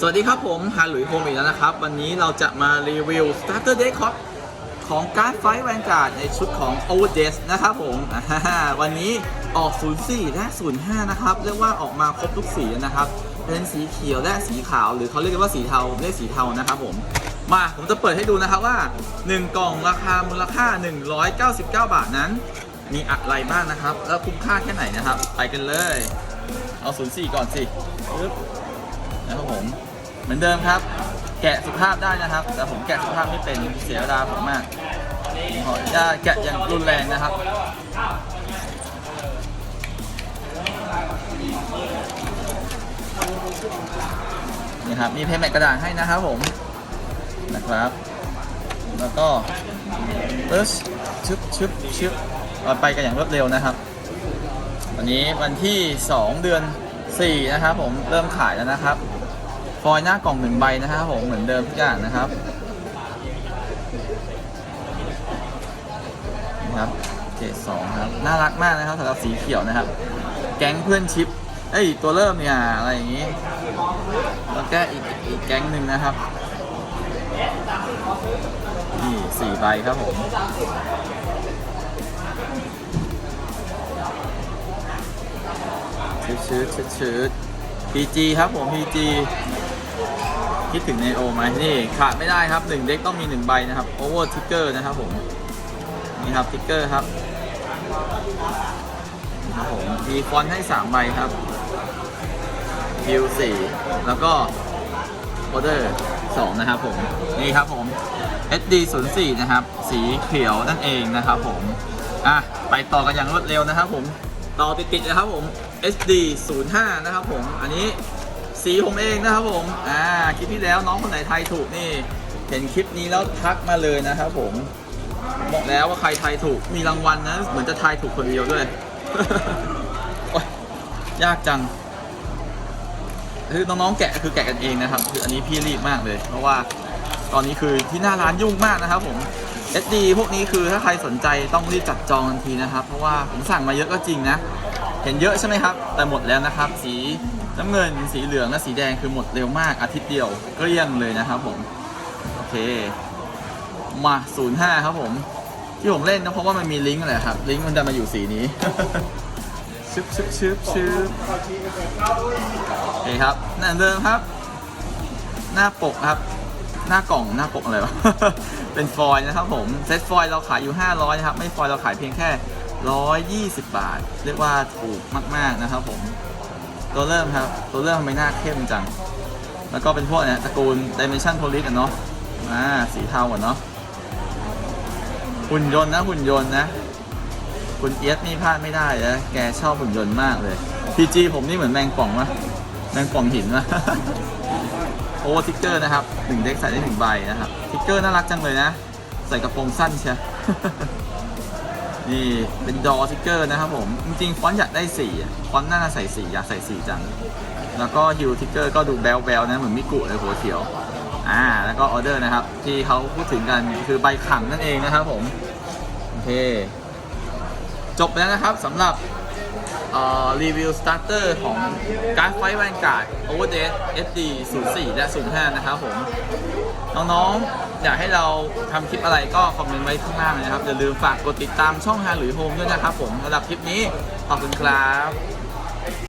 สวัสดีครับผมฮาหลุยโฮมอีกแล้วนะครับ วันนี้เราจะมารีวิว Starter Deck ครับของการ์ดไฟแวนการ์ดในชุดของ o v e r d e s นะครับผม วันนี้ออก 04 และ 05 นะครับ เรียกว่าออกมาครบทุกสีนะครับ เป็นสีเขียวและสีขาวหรือเขาเรียกกันว่าสีเทาเรียกสีเทานะครับผม มาผมจะเปิดให้ดูนะครับว่า 1 กล่องราคามูลค่า 199 บาทนั้น มีอะไรบ้างนะครับ แล้วคุ้มค่าแค่ไหนนะครับ ไปกันเลย เอา04ก่อนสิปึ๊บนะครับผม เหมือนเดิมครับ แกะสุภาพได้นะครับ แต่ผมแกะสุภาพไม่เป็นเสียเวลาผมมากผมขออนุญาตแกะอย่างรุนแรงนะครับนี่ครับมีเพย์แมทกระดาษให้นะครับผมนะครับ แล้วก็เอิชชึบชึบชึบเราไปกันอย่างรวดเร็วนะครับ วันนี้วันที่ 2 เดือน 4 นะครับผมเริ่มขายแล้วนะครับ ฟอยล์หน้ากล่องหนึ่งใบนะครับผมเหมือนเดิมทุกอย่างนะครับนี่ครับเกรดสองครับน่ารักมากนะครับสำหรับสีเขียวนะครับ แก๊งเพื่อนชิปเอ้ยตัวเริ่มเนี่ยอะไรอย่างนี้ แล้วก็อีกอีกแก๊งหนึ่งนะครับ นี่สี่ใบครับผมชืดชืดชืดชืด PG ครับผม PG คิดถึงในโอไหมนี่ขาดไม่ได้ครับหนึ่งเด็กต้องมีหนึ่งใบนะครับ Over Trigger นะครับผมนี่ครับ Trigger ครับนะครับผมมีฟอนให้ 3 ใบครับ Q 4แล้วก็ Order 2นะครับผม นี่ครับผม SD 0 4 นะครับ สีเขียวนั่นเองนะครับผม อะ ไปต่อกันอย่างรวดเร็วนะครับผม ต่อติดๆนะครับผม SD 05 นะครับผม อันนี้สีผมเองนะครับผม อ่า คลิปที่แล้วน้องคนไหนไทยถูกนี่ เห็นคลิปนี้แล้วทักมาเลยนะครับผม บอกแล้วว่าใครไทยถูก มีรางวัลนะ เหมือนจะไทยถูกคนเดียวด้วย ยากจังคือน้องๆแกะคือแกะกันเองนะครับ คืออันนี้พี่รีบมากเลย เพราะว่า ตอนนี้คือที่หน้าร้านยุ่งมากนะครับผม SD พวกนี้คือถ้าใครสนใจต้องรีบจัดจองทันทีนะครับ เพราะว่าผมสั่งมาเยอะก็จริงนะ เห็นเยอะใช่ไหมครับ แต่หมดแล้วนะครับ สีน้ำเงิน สีเหลืองและสีแดงคือหมดเร็วมากอาทิตย์เดียวเกลี้ยงเลยนะครับผม โอเค มา 05 ครับผม ที่ผมเล่นนะเพราะว่ามันมีลิงก์แหละครับ ลิงก์มันจะมาอยู่สีนี้ ชึบชึบชึบชึบโอเคครับหน้าเดิมครับ หน้าปกครับ หน้ากล่องหน้าปกอะไรวะ เป็นฟอยล์นะครับผม เซตฟอยล์เราขายอยู่ 500นะครับ ไม่ฟอยล์เราขายเพียงแค่ 120 บาท เรียกว่าถูกมาก ๆ นะครับผม ตัวเริ่มครับ ตัวเริ่มทำไมหน้าเข้มจัง แล้วก็เป็นพวกเนี้ยตระกูล Dimension Police กันเนาะอ่าสีเทาก่อนเนาะ หุ่นยนต์นะหุ่นยนต์นะคุณเอียสนี่พลาดไม่ได้นะแกชอบหุ่นยนต์มากเลย PG ผมนี่เหมือนแมงป่องวะแมงป่องหินวะ โอ้ทิกเกอร์นะครับหนึ่งเด็กใส่ได้หนึ่งใบนะครับทิกเกอร์น่ารักจังเลยนะ ใส่กระโปรงสั้นเชียนี่เป็นดอทิกเกอร์นะครับผมจริงๆฟอนต์อยากได้สี่อะฟอนต์น่าจะใส่สี่อยากใส่สี่จัง แล้วก็ฮิวทิกเกอร์ก็ดูแบลแบลนะเหมือนมิกุเลยหัวเขียวอ่าแล้วก็ออเดอร์นะครับที่เขาพูดถึงกันคือใบขังนั่นเองนะครับผมโอเคจบแล้วนะครับสำหรับ รีวิวสตาร์เตอร์ของการไฟแวนการ์ด Overdate SD 04และ05นะครับผม น้องๆ อยากให้เราทำคลิปอะไรก็คอมเมนต์ไว้ข้างล่างเลยนะครับ อย่าลืมฝากกดติดตามช่องฮาหรือโฮมด้วยนะครับผมสำหรับคลิปนี้ ขอบคุณครับ